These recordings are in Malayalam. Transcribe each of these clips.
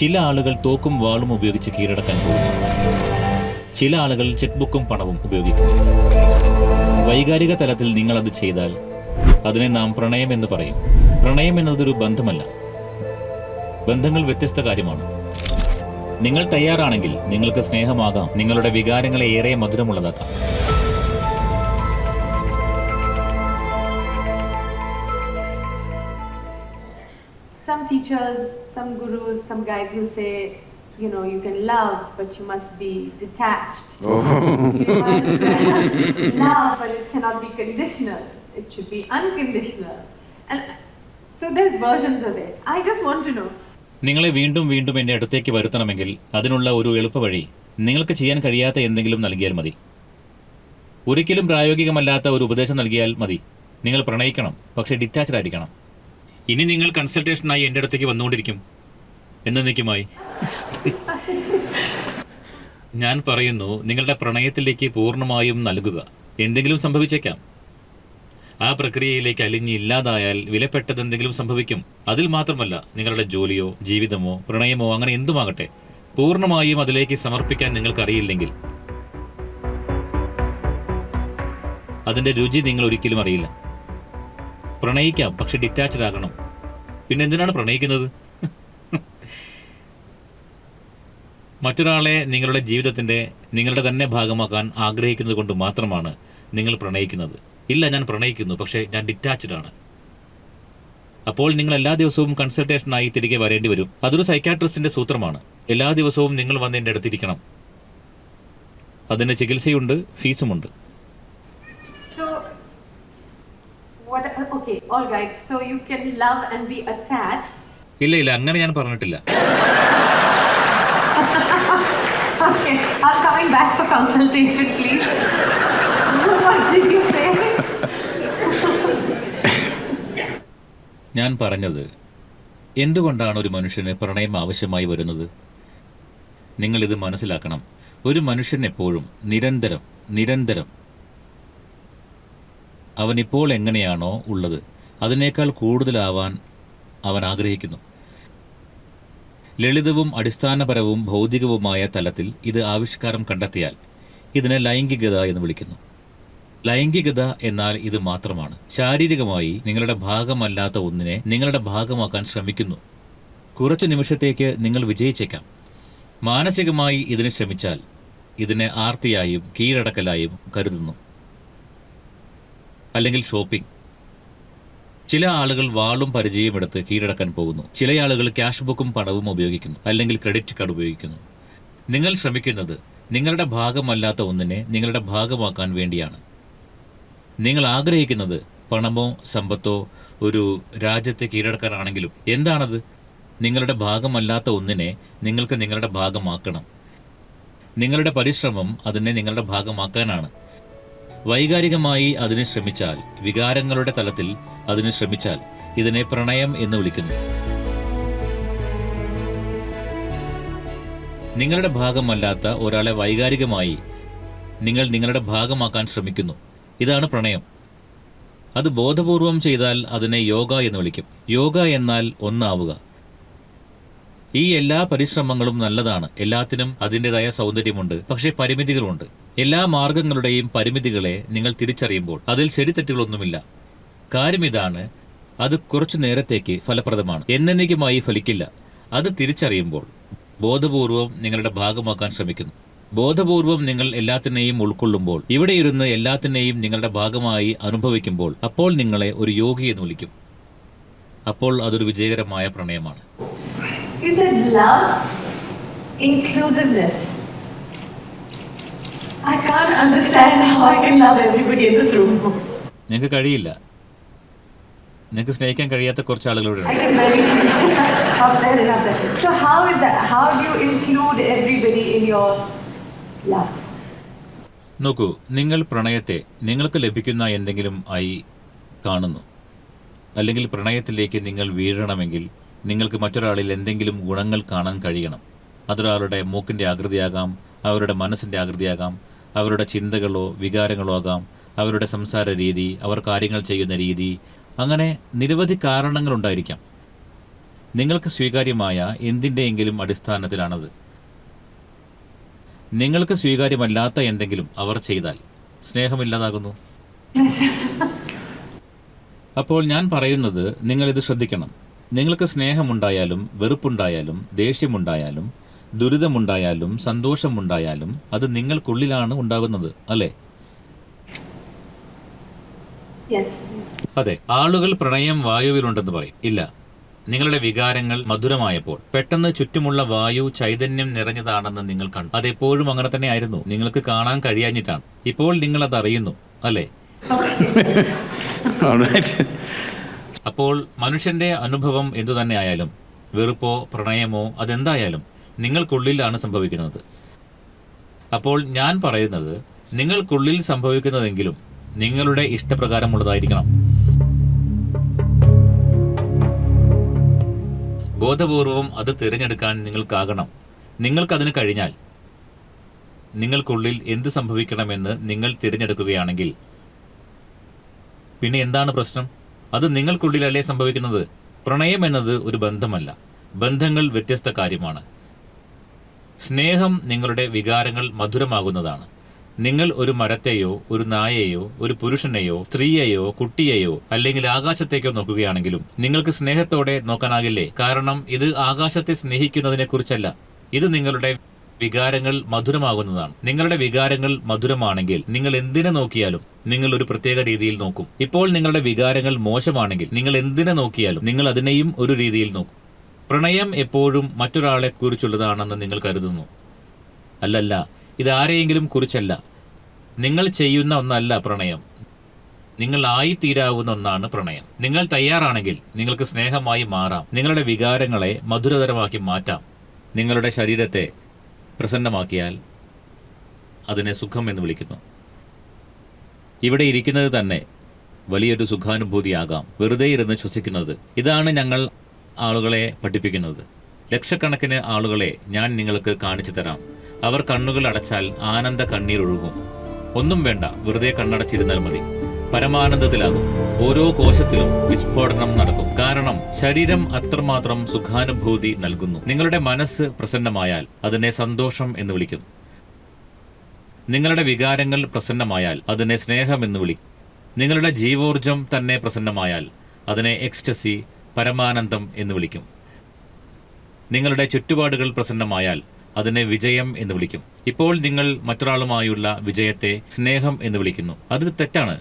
ചില ആളുകൾ തോക്കും വാളും ഉപയോഗിച്ച് കീഴടക്കാൻ പോകുന്നു. ചില ആളുകൾ ചെക്ക് ബുക്കും പണവും ഉപയോഗിക്കുന്നു. വൈകാരിക തലത്തിൽ നിങ്ങൾ അത് ചെയ്താൽ അതിനെ നാം പ്രണയം എന്ന് പറയും. പ്രണയം എന്നതൊരു ബന്ധമല്ല. ബന്ധങ്ങൾ വ്യത്യസ്ത കാര്യമാണ്. നിങ്ങൾ തയ്യാറാണെങ്കിൽ നിങ്ങൾക്ക് സ്നേഹമാകാം. നിങ്ങളുടെ വികാരങ്ങളെ ഏറെ മധുരമുള്ളതാക്കാം. Teachers, some gurus, some guides will say, you know, you can love, but you must be detached. Oh. You must uh, love, but it cannot be conditional. It should be unconditional. And so there's versions of it. I just want to know നിങ്ങളെ വീണ്ടും വീണ്ടും എന്റെ അടുത്തേക്ക് വരുത്തണമെങ്കിൽ അതിനുള്ള ഒരു എളുപ്പവഴി നിങ്ങൾക്ക് ചെയ്യാൻ കഴിയാത്ത എന്തെങ്കിലും നൽകിയാൽ മതി ഒരിക്കലും പ്രായോഗികമല്ലാത്ത ഒരു ഉപദേശം നൽകിയാൽ മതി നിങ്ങൾ പ്രണയിക്കണം പക്ഷേ ഡിറ്റാച്ച്ഡ് ആയിരിക്കണം ഇനി നിങ്ങൾ കൺസൾട്ടേഷനായി എന്റെ അടുത്തേക്ക് വന്നുകൊണ്ടിരിക്കും. എന്നേക്കുമായി ഞാൻ പറയുന്നു നിങ്ങളുടെ പ്രണയത്തിലേക്ക് പൂർണമായും നൽകുക. എന്തെങ്കിലും സംഭവിച്ചേക്കാം. ആ പ്രക്രിയയിലേക്ക് അലിഞ്ഞ് ഇല്ലാതായാൽ വിലപ്പെട്ടത് എന്തെങ്കിലും സംഭവിക്കും. അതിൽ മാത്രമല്ല നിങ്ങളുടെ ജോലിയോ ജീവിതമോ പ്രണയമോ അങ്ങനെ എന്തുമാകട്ടെ പൂർണമായും അതിലേക്ക് സമർപ്പിക്കാൻ നിങ്ങൾക്കറിയില്ലെങ്കിൽ. അതിന്റെ രുചി നിങ്ങൾ ഒരിക്കലും അറിയില്ല. പ്രണയിക്കാം പക്ഷെ ഡിറ്റാച്ച്ഡ് ആകണം. പിന്നെ എന്തിനാണ് പ്രണയിക്കുന്നത്? മറ്റൊരാളെ നിങ്ങളുടെ ജീവിതത്തിന്റെ നിങ്ങളുടെ തന്നെ ഭാഗമാക്കാൻ ആഗ്രഹിക്കുന്നത് കൊണ്ട് മാത്രമാണ് നിങ്ങൾ പ്രണയിക്കുന്നത്. ഇല്ല ഞാൻ പ്രണയിക്കുന്നു പക്ഷേ ഞാൻ ഡിറ്റാച്ച്ഡ് ആണ്. അപ്പോൾ നിങ്ങൾ എല്ലാ ദിവസവും കൺസൾട്ടേഷനായി തിരികെ വരേണ്ടി വരും. അതൊരു സൈക്കാട്രിസ്റ്റിന്റെ സൂത്രമാണ്. എല്ലാ ദിവസവും നിങ്ങൾ വന്ന് എന്റെ അടുത്തിരിക്കണം അതിന് ചികിത്സയുണ്ട് ഫീസുമുണ്ട് So, ഇല്ല ഇല്ല അങ്ങനെ ഞാൻ പറഞ്ഞിട്ടില്ല. ഞാൻ പറഞ്ഞത് എന്തുകൊണ്ടാണ് ഒരു മനുഷ്യന് പ്രണയം ആവശ്യമായി വരുന്നത്? നിങ്ങൾ ഇത് മനസ്സിലാക്കണം. ഒരു മനുഷ്യൻ എപ്പോഴും നിരന്തരം നിരന്തരം അവൻ ഇപ്പോൾ എങ്ങനെയാണോ ഉള്ളത് അതിനേക്കാൾ കൂടുതലാവാൻ അവൻ ആഗ്രഹിക്കുന്നു. ലളിതവും അടിസ്ഥാനപരവും ഭൗതികവുമായ തലത്തിൽ ഇത് ആവിഷ്കാരം കണ്ടെത്തിയാൽ ഇതിനെ ലൈംഗികത എന്ന് വിളിക്കുന്നു. ലൈംഗികത എന്നാൽ ഇത് മാത്രമാണ്. ശാരീരികമായി നിങ്ങളുടെ ഭാഗമല്ലാത്ത ഒന്നിനെ നിങ്ങളുടെ ഭാഗമാക്കാൻ ശ്രമിക്കുന്നു. കുറച്ച് നിമിഷത്തേക്ക് നിങ്ങൾ വിജയിച്ചേക്കാം. മാനസികമായി ഇതിന് ശ്രമിച്ചാൽ ഇതിനെ ആർത്തിയായും കീഴടക്കലായും കരുതുന്നു. അല്ലെങ്കിൽ ഷോപ്പിംഗ്. ചില ആളുകൾ വാളും പരിചയമെടുത്ത് കീഴടക്കാൻ പോകുന്നു. ചില ആളുകൾ ക്യാഷ് ബുക്കും പണവും ഉപയോഗിക്കുന്നു അല്ലെങ്കിൽ ക്രെഡിറ്റ് കാർഡ് ഉപയോഗിക്കുന്നു. നിങ്ങൾ ശ്രമിക്കുന്നത് നിങ്ങളുടെ ഭാഗമല്ലാത്ത ഒന്നിനെ നിങ്ങളുടെ ഭാഗമാക്കാൻ വേണ്ടിയാണ്. നിങ്ങൾ ആഗ്രഹിക്കുന്നത് പണമോ സമ്പത്തോ ഒരു രാജ്യത്തെ കീഴടക്കാനാണെങ്കിലും എന്താണത്? നിങ്ങളുടെ ഭാഗമല്ലാത്ത ഒന്നിനെ നിങ്ങൾക്ക് നിങ്ങളുടെ ഭാഗമാക്കണം. നിങ്ങളുടെ പരിശ്രമം അതിനെ നിങ്ങളുടെ ഭാഗമാക്കാനാണ്. വൈകാരികമായി അതിന് ശ്രമിച്ചാൽ വികാരങ്ങളുടെ തലത്തിൽ അതിന് ശ്രമിച്ചാൽ ഇതിനെ പ്രണയം എന്ന് വിളിക്കുന്നു. നിങ്ങളുടെ ഭാഗമല്ലാത്ത ഒരാളെ വൈകാരികമായി നിങ്ങൾ നിങ്ങളുടെ ഭാഗമാക്കാൻ ശ്രമിക്കുന്നു. ഇതാണ് പ്രണയം. അത് ബോധപൂർവം ചെയ്താൽ അതിനെ യോഗ എന്ന് വിളിക്കും. യോഗ എന്നാൽ ഒന്നാവുക. ഈ എല്ലാ പരിശ്രമങ്ങളും നല്ലതാണ്. എല്ലാത്തിനും അതിന്റെതായ സൗന്ദര്യമുണ്ട്. പക്ഷേ പരിമിതികളുണ്ട്. എല്ലാ മാർഗങ്ങളുടെയും പരിമിതികളെ നിങ്ങൾ തിരിച്ചറിയുമ്പോൾ അതിൽ ശരിതെറ്റുകളൊന്നുമില്ല. കാര്യം ഇതാണ്. അത് കുറച്ചു നേരത്തേക്ക് ഫലപ്രദമാണ്. എന്നേക്കുമായി ഫലിക്കില്ല. അത് തിരിച്ചറിയുമ്പോൾ ബോധപൂർവം നിങ്ങളുടെ ഭാഗമാക്കാൻ ശ്രമിക്കുന്നു. ബോധപൂർവം നിങ്ങൾ എല്ലാത്തിനെയും ഉൾക്കൊള്ളുമ്പോൾ ഇവിടെ ഇരുന്ന് എല്ലാത്തിനെയും നിങ്ങളുടെ ഭാഗമായി അനുഭവിക്കുമ്പോൾ അപ്പോൾ നിങ്ങളെ ഒരു യോഗി എന്ന് വിളിക്കും. അപ്പോൾ അതൊരു വിജയകരമായ പ്രണയമാണ്. You said love, inclusiveness. I can't understand how I can love everybody in this room. നിങ്ങൾക്ക് കഴിയില്ല നിങ്ങൾക്ക് സ്നേഹിക്കാൻ കഴിയാത്ത കുറച്ച് ആളുകളുടെ I can barely see. Up there and up there. So how is that? How do you include everybody in your love? നോക്കൂ നിങ്ങൾ പ്രണയത്തെ നിങ്ങൾക്ക് ലഭിക്കുന്ന എന്തെങ്കിലും ആയി കാണുന്നു അല്ലെങ്കിൽ പ്രണയത്തിലേക്ക് നിങ്ങൾ വീഴണമെങ്കിൽ നിങ്ങൾക്ക് മറ്റൊരാളിൽ എന്തെങ്കിലും ഗുണങ്ങൾ കാണാൻ കഴിയണം. അതൊരാളുടെ മൂക്കിന്റെ ആകൃതിയാകാം അവരുടെ മനസ്സിന്റെ ആകൃതിയാകാം അവരുടെ ചിന്തകളോ വികാരങ്ങളോ ആകാം അവരുടെ സംസാര രീതി അവർ കാര്യങ്ങൾ ചെയ്യുന്ന രീതി. അങ്ങനെ നിരവധി കാരണങ്ങളുണ്ടായിരിക്കാം നിങ്ങൾക്ക് സ്വീകാര്യമായ എന്തിന്റെയെങ്കിലും അടിസ്ഥാനത്തിലാണത്. നിങ്ങൾക്ക് സ്വീകാര്യമല്ലാത്ത എന്തെങ്കിലും അവർ ചെയ്താൽ സ്നേഹമില്ലാതാകുന്നു. അപ്പോൾ ഞാൻ പറയുന്നത് നിങ്ങളിത് ശ്രദ്ധിക്കണം. നിങ്ങൾക്ക് സ്നേഹമുണ്ടായാലും വെറുപ്പുണ്ടായാലും ദേഷ്യമുണ്ടായാലും ദുരിതമുണ്ടായാലും സന്തോഷമുണ്ടായാലും അത് നിങ്ങൾക്കുള്ളിലാണ് ഉണ്ടാകുന്നത് അല്ലേ? അതെ ആളുകൾ പ്രണയം വായുവിലുണ്ടെന്ന് പറയും. ഇല്ല. നിങ്ങളുടെ വികാരങ്ങൾ മധുരമായപ്പോൾ. പെട്ടെന്ന് ചുറ്റുമുള്ള വായു ചൈതന്യം നിറഞ്ഞതാണെന്ന് നിങ്ങൾ കണ്ടു. അതെപ്പോഴും അങ്ങനെ തന്നെ ആയിരുന്നു. നിങ്ങൾക്ക് കാണാൻ കഴിയാഞ്ഞിട്ടാണ്. ഇപ്പോൾ നിങ്ങൾ അത് അറിയുന്നു അല്ലേ. അപ്പോൾ മനുഷ്യന്റെ അനുഭവം എന്തു തന്നെ ആയാലും വെറുപ്പോ പ്രണയമോ അതെന്തായാലും നിങ്ങൾക്കുള്ളിലാണ് സംഭവിക്കുന്നത്. അപ്പോൾ ഞാൻ പറയുന്നത് നിങ്ങൾക്കുള്ളിൽ സംഭവിക്കുന്നതെങ്കിലും നിങ്ങളുടെ ഇഷ്ടപ്രകാരമുള്ളതായിരിക്കണം. ബോധപൂർവം അത് തിരഞ്ഞെടുക്കാൻ നിങ്ങൾക്കാകണം. നിങ്ങൾക്കതിന് കഴിഞ്ഞാൽ നിങ്ങൾക്കുള്ളിൽ എന്ത് സംഭവിക്കണമെന്ന് നിങ്ങൾ തിരഞ്ഞെടുക്കുകയാണെങ്കിൽ പിന്നെ എന്താണ് പ്രശ്നം? അത് നിങ്ങൾക്കുള്ളിലല്ലേ സംഭവിക്കുന്നത്? പ്രണയം എന്നത് ഒരു ബന്ധമല്ല. ബന്ധങ്ങൾ വ്യത്യസ്ത കാര്യമാണ്. സ്നേഹം നിങ്ങളുടെ വികാരങ്ങൾ മധുരമാകുന്നതാണ്. നിങ്ങൾ ഒരു മരത്തെയോ ഒരു നായയെയോ ഒരു പുരുഷനെയോ സ്ത്രീയെയോ കുട്ടിയെയോ അല്ലെങ്കിൽ ആകാശത്തേക്കോ നോക്കുകയാണെങ്കിലും നിങ്ങൾക്ക് സ്നേഹത്തോടെ നോക്കാനാകില്ലേ? കാരണം ഇത് ആകാശത്തെ സ്നേഹിക്കുന്നതിനെ കുറിച്ചല്ല ഇത് നിങ്ങളുടെ വികാരങ്ങൾ മധുരമാകുന്നതാണ്. നിങ്ങളുടെ വികാരങ്ങൾ മധുരമാണെങ്കിൽ നിങ്ങൾ എന്തിനെ നോക്കിയാലും നിങ്ങൾ ഒരു പ്രത്യേക രീതിയിൽ നോക്കും. ഇപ്പോൾ നിങ്ങളുടെ വികാരങ്ങൾ മോശമാണെങ്കിൽ നിങ്ങൾ എന്തിനെ നോക്കിയാലും നിങ്ങൾ അതിനെയും ഒരു രീതിയിൽ നോക്കും. പ്രണയം എപ്പോഴും മറ്റൊരാളെ കുറിച്ചുള്ളതാണെന്ന് നിങ്ങൾ കരുതുന്നു. അല്ലല്ല ഇത് ആരെയെങ്കിലും കുറിച്ചല്ല. നിങ്ങൾ ചെയ്യുന്ന ഒന്നല്ല പ്രണയം. നിങ്ങൾ ആയിത്തീരാവുന്ന ഒന്നാണ് പ്രണയം. നിങ്ങൾ തയ്യാറാണെങ്കിൽ നിങ്ങൾക്ക് സ്നേഹമായി മാറാം. നിങ്ങളുടെ വികാരങ്ങളെ മധുരതരമാക്കി മാറ്റാം. നിങ്ങളുടെ ശരീരത്തെ പ്രസന്നമാക്കിയാൽ അതിനെ സുഖം എന്ന് വിളിക്കുന്നു. ഇവിടെ ഇരിക്കുന്നത് തന്നെ വലിയൊരു സുഖാനുഭൂതിയാകാം. വെറുതെ ഇരുന്ന് ശ്വസിക്കുന്നത്. ഇതാണ് ഞങ്ങൾ ആളുകളെ പഠിപ്പിക്കുന്നത്. ലക്ഷക്കണക്കിന് ആളുകളെ ഞാൻ നിങ്ങൾക്ക് കാണിച്ചു തരാം. അവർ കണ്ണുകൾ അടച്ചാൽ ആനന്ദ കണ്ണീരൊഴുകും. ഒന്നും വേണ്ട വെറുതെ കണ്ണടച്ചിരുന്നാൽ മതി. പരമാനന്ദത്തിലാകും. ഓരോ കോശത്തിലും വിസ്ഫോടനം നടക്കും. കാരണം ശരീരം അത്രമാത്രം സുഖാനുഭൂതി നൽകുന്നു. നിങ്ങളുടെ മനസ്സ് പ്രസന്നമായാൽ അതിനെ സന്തോഷം എന്ന് വിളിക്കുന്നു നിങ്ങളുടെ വികാരങ്ങൾ പ്രസന്നമായാൽ അതിനെ സ്നേഹം എന്ന് വിളിക്കും നിങ്ങളുടെ ജീവോർജം തന്നെ പ്രസന്നമായാൽ അതിനെ എക്സ്റ്റസി പരമാനന്ദം എന്ന് വിളിക്കും. നിങ്ങളുടെ ചുറ്റുപാടുകൾ പ്രസന്നമായാൽ അതിനെ വിജയം എന്ന് വിളിക്കും. ഇപ്പോൾ നിങ്ങൾ മറ്റൊരാളുമായുള്ള വിജയത്തെ സ്നേഹം എന്ന് വിളിക്കുന്നു. അത് തെറ്റാണ്.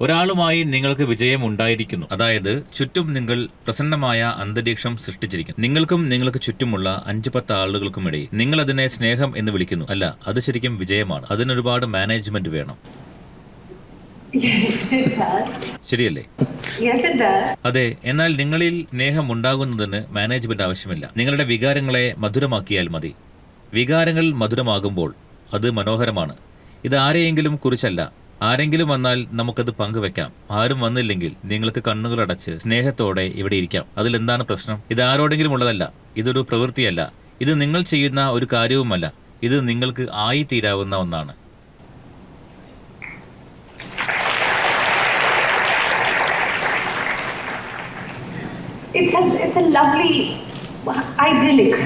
ഒരാളുമായി നിങ്ങൾക്ക് വിജയം ഉണ്ടായിരിക്കുന്നു. അതായത് ചുറ്റും നിങ്ങൾ പ്രസന്നമായ അന്തരീക്ഷം സൃഷ്ടിച്ചിരിക്കുന്നു. നിങ്ങൾക്കും നിങ്ങൾക്ക് ചുറ്റുമുള്ള അഞ്ചു പത്ത് ആളുകൾക്കുമിടയിൽ നിങ്ങൾ അതിനെ സ്നേഹം എന്ന് വിളിക്കുന്നു. അല്ല അത് ശരിക്കും വിജയമാണ്. അതിനൊരുപാട് മാനേജ്മെന്റ് വേണം. ശരിയല്ലേ. അതെ എന്നാൽ നിങ്ങളിൽ സ്നേഹം ഉണ്ടാകുന്നതിന് മാനേജ്മെന്റ് ആവശ്യമില്ല. നിങ്ങളുടെ വികാരങ്ങളെ മധുരമാക്കിയാൽ മതി. വികാരങ്ങൾ മധുരമാകുമ്പോൾ അത് മനോഹരമാണ്. ഇത് ആരെയെങ്കിലും കുറിച്ചല്ല. ആരെങ്കിലും വന്നാൽ നമുക്കത് പങ്കുവെക്കാം. ആരും വന്നില്ലെങ്കിൽ നിങ്ങൾക്ക് കണ്ണുകൾ അടച്ച് സ്നേഹത്തോടെ ഇവിടെ ഇരിക്കാം. അതിൽ എന്താണ് പ്രശ്നം? ഇത് ആരോടെങ്കിലും ഉള്ളതല്ല. ഇതൊരു പ്രവൃത്തിയല്ല. ഇത് നിങ്ങൾ ചെയ്യുന്ന ഒരു കാര്യവുമല്ല. ഇത് നിങ്ങൾക്ക് ആയിത്തീരാവുന്ന ഒന്നാണ്. It's it's a a lovely, idyllic.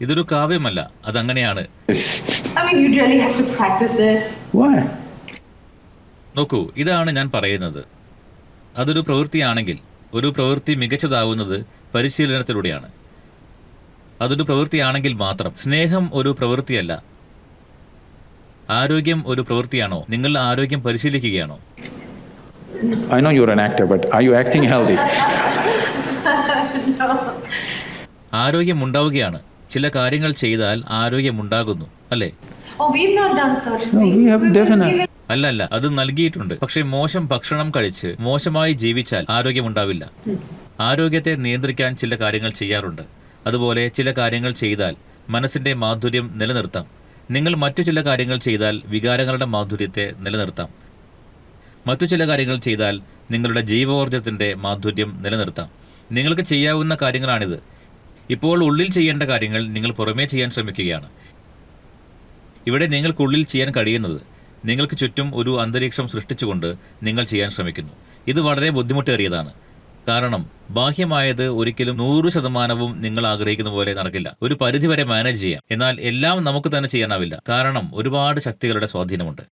ഇതൊരു കാവ്യമല്ല. അതങ്ങനെയാണ്. Yes. I mean, you really have to practice this. Why? നോക്കൂ ഇതാണ് ഞാൻ പറയുന്നത്. അതൊരു പ്രവൃത്തിയാണെങ്കിൽ ഒരു പ്രവൃത്തി മികച്ചതാവുന്നത് പരിശീലനത്തിലൂടെയാണ്. അതൊരു പ്രവൃത്തിയാണെങ്കിൽ മാത്രം സ്നേഹം ഒരു പ്രവൃത്തിയല്ല. ആരോഗ്യം ഒരു പ്രവൃത്തിയാണോ? നിങ്ങൾ ആരോഗ്യം പരിശീലിക്കുകയാണോ? I know you are an actor but are you acting healthy ആരോഗ്യം ഉണ്ടാവുകയാണ് ചില കാര്യങ്ങൾ ചെയ്താൽ ആരോഗ്യം ഉണ്ടാകുന്നു അല്ലേ? Oh, we've not done certain No, things. we have അല്ല അല്ല അത് നൽകിയിട്ടുണ്ട്. പക്ഷെ മോശം ഭക്ഷണം കഴിച്ച് മോശമായി ജീവിച്ചാൽ ആരോഗ്യം ഉണ്ടാവില്ല. ആരോഗ്യത്തെ നിയന്ത്രിക്കാൻ ചില കാര്യങ്ങൾ ചെയ്യാറുണ്ട്. അതുപോലെ ചില കാര്യങ്ങൾ ചെയ്താൽ മനസ്സിന്റെ മാധുര്യം നിലനിർത്താം. നിങ്ങൾ മറ്റു ചില കാര്യങ്ങൾ ചെയ്താൽ വികാരങ്ങളുടെ മാധുര്യത്തെ നിലനിർത്താം. മറ്റു ചില കാര്യങ്ങൾ ചെയ്താൽ നിങ്ങളുടെ ജീവോർജത്തിന്റെ മാധുര്യം നിലനിർത്താം. നിങ്ങൾക്ക് ചെയ്യാവുന്ന കാര്യങ്ങളാണിത്. ഇപ്പോൾ ഉള്ളിൽ ചെയ്യേണ്ട കാര്യങ്ങൾ നിങ്ങൾ പുറമേ ചെയ്യാൻ ശ്രമിക്കുകയാണ്. ഇവിടെ നിങ്ങൾക്കുള്ളിൽ ചെയ്യാൻ കഴിയുന്നത് നിങ്ങൾക്ക് ചുറ്റും ഒരു അന്തരീക്ഷം സൃഷ്ടിച്ചുകൊണ്ട് നിങ്ങൾ ചെയ്യാൻ ശ്രമിക്കുന്നു. ഇത് വളരെ ബുദ്ധിമുട്ടേറിയതാണ്. കാരണം ബാഹ്യമായത് ഒരിക്കലും നൂറ് ശതമാനവും നിങ്ങൾ ആഗ്രഹിക്കുന്ന പോലെ നടക്കില്ല. ഒരു പരിധിവരെ മാനേജ് ചെയ്യാം. എന്നാൽ എല്ലാം നമുക്ക് തന്നെ ചെയ്യാനാവില്ല. കാരണം ഒരുപാട് ശക്തികളുടെ സ്വാധീനമുണ്ട്.